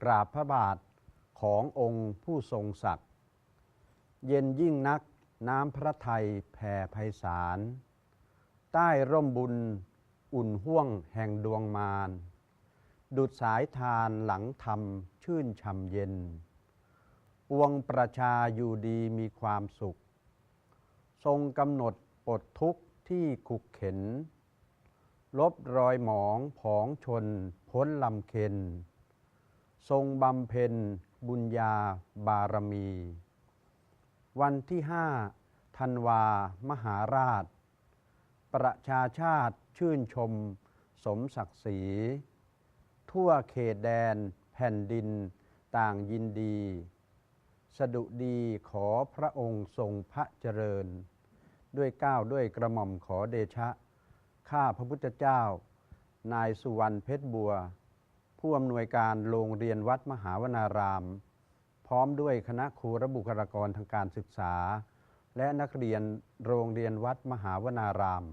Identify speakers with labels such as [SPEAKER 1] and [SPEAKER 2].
[SPEAKER 1] กราบพระบาทขององค์ผู้ทรงศักดิ์เย็นยิ่งนักน้ำพระทัยแผ่ไพศาล ใต้ร่มบุญอุ่นห่วงแห่งดวงมาร ดุดสายทานหลังธรรมชื่นช่ำเย็น ปวงประชาอยู่ดีมีความสุข ทรงกำหนดปลดทุกข์ที่ขุกเข็น ลบรอยหมองผองชนพ้นลำเค็น ทรงบำเพ็ญบุญญาบารมี วันที่ห้าธันวามหาราช ประชาชาติชื่นชมสมศักดิ์ศรี ทั่วเขตแดนแผ่นดินต่างยินดี สดุดีขอพระองค์ทรงพระเจริญ ด้วยก้าวด้วยกระหม่อมขอเดชะ ข้าพระพุทธเจ้า นายสุวรรณเพชรบัว ผู้อำนวยการโรงเรียนวัดมหาวนาราม พร้อมด้วยคณะครูและบุคลากรทางการศึกษา และนักเรียนโรงเรียนวัดมหาวนาราม